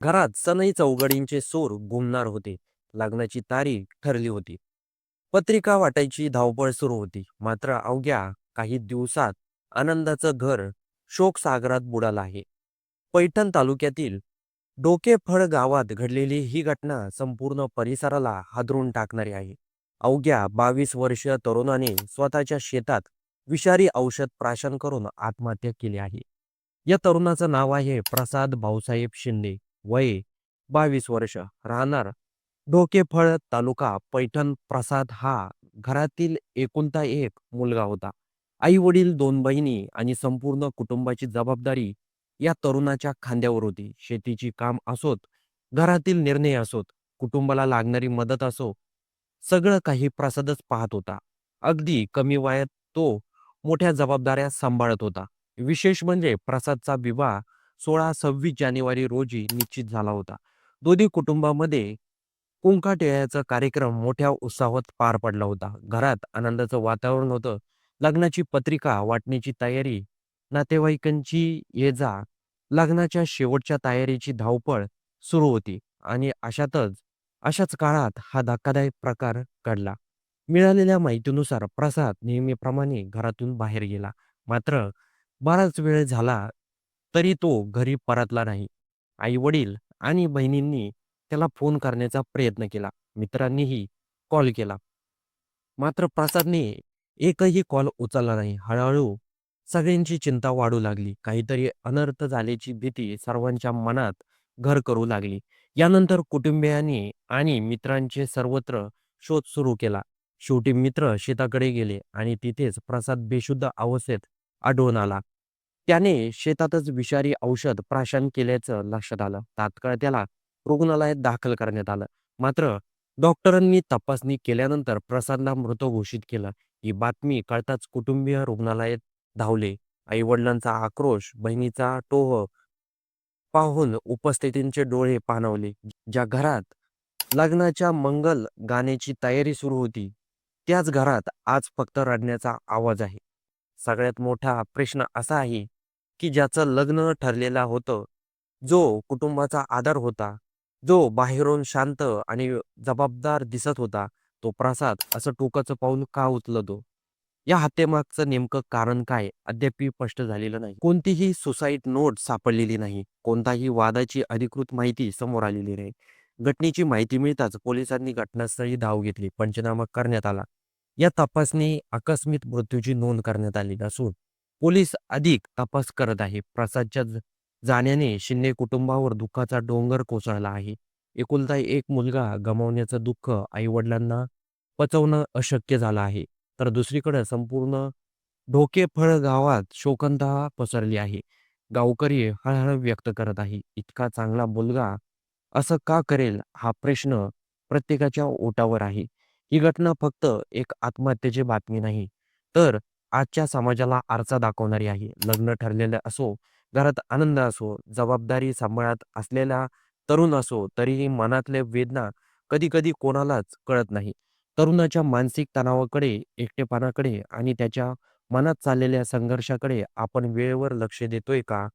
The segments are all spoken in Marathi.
घरात सनई चौघडींचे सोर घुमणार होते. लग्नाची तारीख ठरली होती. पत्रिका वाटायची धावपळ सुरू होती. मात्र अवघ्या काही दिवसात आनंदाचं घर शोकसागरात बुडालं आहे. पैठण तालुक्यातील डोकेफळ गावात घडलेली ही घटना संपूर्ण परिसराला हादरून टाकणारी आहे. अवघ्या बावीस वर्षीय तरुणाने स्वतःच्या शेतात विषारी औषध प्राशन करून आत्महत्या केली आहे. या तरुणाचं नाव आहे प्रसाद भाऊसाहेब शिंदे. वय बावीस वर्ष राहणार. डोकेफळ तालुका पैठण प्रसाद हा घरातील एकुलता एक मुलगा होता. आई वडील दोन बहिणी आणि संपूर्ण कुटुंबाची जबाबदारी या तरुणाच्या खांद्यावर होती. शेतीची काम असोत घरातील निर्णय असोत कुटुंबाला लागणारी मदत असो सगळं काही प्रसादच पाहत होता. अगदी कमी वयात तो मोठ्या जबाबदाऱ्या सांभाळत होता. विशेष म्हणजे प्रसादचा विवाह सोळा सव्वीस जानेवारी रोजी निश्चित झाला होता. दोन्ही कुटुंबामध्ये कुंकाटेळ्याचा कार्यक्रम मोठ्या उत्साहात पार पडला होता. घरात आनंदाचं वातावरण होतं. लग्नाची पत्रिका वाटण्याची तयारी नातेवाईकांची ये जा लग्नाच्या शेवटच्या तयारीची धावपळ सुरू होती आणि अशातच अशाच काळात हा धक्कादायक प्रकार घडला. मिळालेल्या माहितीनुसार प्रसाद नेहमीप्रमाणे घरातून बाहेर गेला. मात्र बराच वेळ झाला तरी तो घरी परतला नाही. आई वडील आणि बहिणींनी त्याला फोन करण्याचा प्रयत्न केला. मित्रांनीही कॉल केला. मात्र प्रसादने एकही कॉल उचलला नाही. हळूहळू सगळ्यांची चिंता वाढू लागली. काहीतरी अनर्थ झाल्याची भीती सर्वांच्या मनात घर करू लागली. यानंतर कुटुंबियांनी आणि मित्रांचे सर्वत्र शोध सुरू केला. शेवटी मित्र शेताकडे गेले आणि तिथेच प्रसाद बेशुद्ध अवस्थेत आढळून आला. त्याने शेतातच विषारी औषध प्राशन केल्याचं लक्षात आलं. तात्काळ त्याला रुग्णालयात दाखल करण्यात आलं. मात्र डॉक्टरांनी तपासणी केल्यानंतर प्रसादला मृत घोषित केलं. ही बातमी कळताच कुटुंबीय रुग्णालयात धावले. आई वडिलांचा आक्रोश बहिणीचा टोह पाहून उपस्थितींचे डोळे पाणवले. ज्या घरात लग्नाच्या मंगल गाण्याची तयारी सुरू होती त्याच घरात आज फक्त रडण्याचा आवाज आहे. सगळ्यात मोठा प्रश्न असा आहे की ज्याचं लग्न ठरलेलं होतं जो कुटुंबाचा आधार होता जो बाहेरून शांत आणि जबाबदार दिसत होता तो प्रसाद असं टोकाचं पाऊल का उचलतो या हत्येमागचं नेमकं कारण काय? अद्याप स्पष्ट झालेलं नाही. कोणतीही सुसाईड नोट सापडलेली नाही. कोणताही वादाची अधिकृत माहिती समोर आलेली नाही. घटनेची माहिती मिळताच पोलिसांनी घटनास्थळी धाव घेतली. पंचनामा करण्यात आला. या तपासणी आकस्मिक मृत्यूची नोंद करण्यात आली असून पोलीस अधिक तपास करत आहे. प्रसादच्या जाण्याने शिंदे कुटुंबावर दुःखाचा डोंगर कोसळला आहे. एकुलता एक मुलगा गमावण्याचं दुःख आई वडिलांना पचवणं अशक्य झालं आहे. तर दुसरीकडे संपूर्ण ढोकेफळ गावात शोकंता पसरली आहे. गावकरी हळहळ व्यक्त करत आहे. इतका चांगला मुलगा असं का करेल हा प्रश्न प्रत्येकाच्या ओटावर आहे. ही घटना फक्त एक आत्महत्येची बातमी नाही तर आजच्या समाजाला आरसा दाखवणारी आहे. लग्न ठरलेलं असो घरात आनंद असो जबाबदारी सांभाळत असलेला तरुण असो तरीही मनातले वेदना कधी कधी कोणालाच कळत नाही. तरुणाच्या मानसिक तणावाकडे एकटेपणाकडे आणि त्याच्या मनात चाललेल्या संघर्षाकडे आपण वेळेवर लक्ष देतोय का?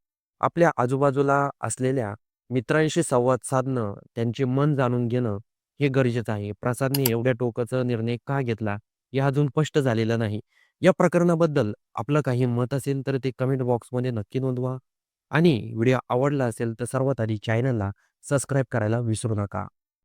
आपल्या आजूबाजूला असलेल्या मित्रांशी संवाद साधणं त्यांचे मन जाणून घेणं हे गरजेचं आहे. प्रसादने एवढ्या टोकाचा निर्णय का घेतला? हे अजून स्पष्ट झालेलं नाही. या प्रकरणाबद्दल आपलं काही मत असेल तर ते कमेंट बॉक्समध्ये नक्की नोंदवा. आणि व्हिडिओ आवडला असेल तर सर्वात आधी चॅनलला सबस्क्राईब करायला विसरू नका.